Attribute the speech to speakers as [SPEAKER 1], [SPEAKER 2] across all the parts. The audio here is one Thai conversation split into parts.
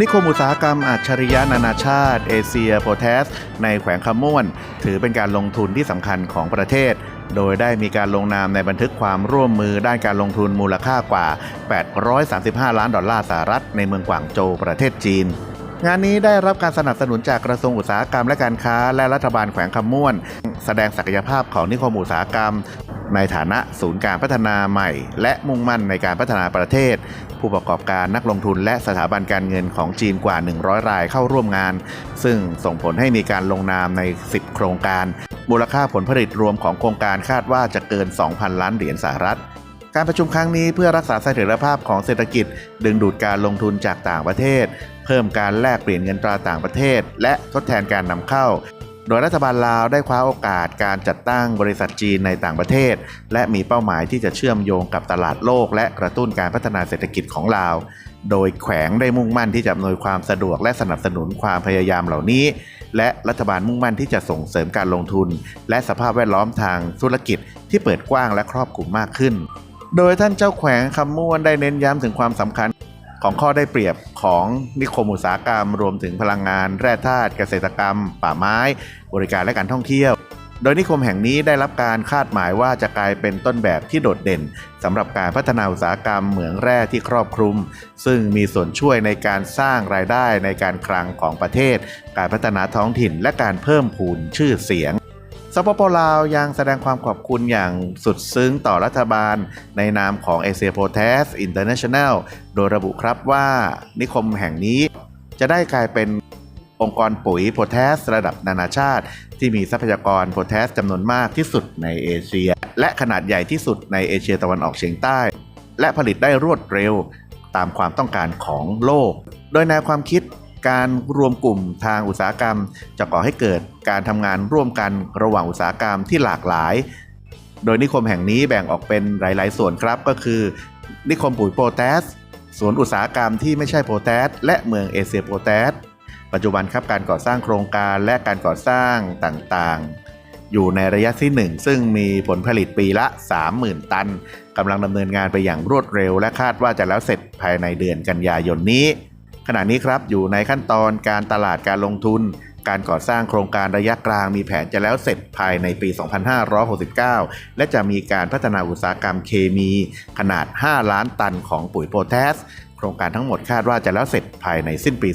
[SPEAKER 1] นิคมอุตสาหกรรมอัจฉริยะนานาชาติ เอเชียโพแทส ในแขวงคำม่วน ถือเป็นการลงทุนที่สำคัญของประเทศ โดยได้มีการลงนามในบันทึกความร่วมมือด้านการลงทุนมูลค่ากว่า 835 ล้านดอลลาร์สหรัฐในเมืองกวางโจวประเทศจีน งานนี้ได้รับการสนับสนุนจากกระทรวงอุตสาหกรรมและการค้า และรัฐบาลแขวงคำม่วน แสดงศักยภาพของนิคมอุตสาหกรรม ในฐานะศูนย์การพัฒนาใหม่ และมุ่งมั่นในการพัฒนาประเทศ ผู้ประกอบการนักลงทุนและสถาบันการเงินของจีนกว่า 100 รายเข้าร่วมงาน ซึ่งส่งผลให้มีการลงนามใน 10 โครงการ มูลค่าผลผลิตรวมของโครงการคาดว่าจะเกิน 2,000 ล้านเหรียญสหรัฐ การประชุมครั้งนี้เพื่อรักษาเสถียรภาพของเศรษฐกิจ ดึงดูดการลงทุนจากต่างประเทศ เพิ่มการแลกเปลี่ยนเงินตราต่างประเทศ และทดแทนการนำเข้า โดยรัฐบาลลาวได้คว้าโอกาสการจัดตั้งบริษัทจีนในต่างประเทศ และมีเป้าหมายที่จะเชื่อมโยงกับตลาดโลก และกระตุ้นการพัฒนาเศรษฐกิจของลาว โดยแขวงได้มุ่งมั่นที่จะอำนวยความสะดวกและสนับสนุนความพยายามเหล่านี้และรัฐบาลมุ่งมั่นที่จะส่งเสริมการลงทุน และสภาพแวดล้อมทางธุรกิจที่เปิดกว้างและครอบคลุมมากขึ้น โดยท่านเจ้าแขวงคำม่วนได้เน้นย้ำถึงความสำคัญของข้อได้เปรียบของนิคมอุตสาหกรรม รวมถึงพลังงาน แร่ธาตุเกษตรกรรม ป่าไม้ บริการและการท่องเที่ยว โดยนิคมแห่งนี้ได้รับการคาดหมายว่าจะกลายเป็นต้นแบบที่โดดเด่นสำหรับการพัฒนาอุตสาหกรรมเหมืองแร่ที่ครอบคลุม ซึ่งมีส่วนช่วยในการสร้างรายได้ในการคลังของประเทศ การพัฒนาท้องถิ่นและการเพิ่มพูนชื่อเสียง สปปลาวยังแสดงความขอบคุณอย่างสุดซึ้งต่อรัฐบาล ในนามของ a s i a p o t a s International โดยระบุครับว่านิคมแห่งนี้จะได้กลายเป็นองค์กรปุ๋ยโพแทสระดับนานาชาติ ที่มีทรัพยากรโพแทสจำนวนมากที่สุดในเอเชีย และขนาดใหญ่ที่สุดในเอเชียตะวันออกเฉียงใต้ และผลิตได้รวดเร็วตามความต้องการของโลก โดยแนวความคิด การรวมกลุ่มทางอุตสาหกรรม จะก่อให้เกิดการทำงานร่วมกันระหว่างอุตสาหกรรมที่หลากหลาย โดยนิคมแห่งนี้แบ่งออกเป็นหลาย ๆ ส่วนครับก็คือ นิคมปุ๋ยโพแทสสวนอุตสาหกรรมที่ไม่ใช่โพแทสและเมืองเอเชียโพแทสปัจจุบันครับการก่อสร้างโครงการและการก่อสร้างต่างๆ อยู่ในระยะที่ 1 ซึ่งมีผลผลิตปีละ 30,000 ตันกำลังดำเนินงานไปอย่างรวดเร็ว และคาดว่าจะแล้วเสร็จภายในเดือนกันยายนนี้ ขณะนี้ครับอยู่ในขั้นตอนการตลาดการลงทุน การก่อสร้างโครงการระยะกลางมีแผนจะแล้วเสร็จภายในปี 2569 และจะมีการพัฒนาอุตสาหกรรมเคมี ขนาด 5 ล้านตันของปุ๋ยโพแทส โครงการทั้งหมดคาดว่าจะแล้วเสร็จภายในสิ้นปี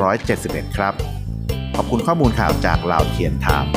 [SPEAKER 1] 2571 ครับ ขอบคุณข้อมูลข่าวจากลาวเทียนไทม์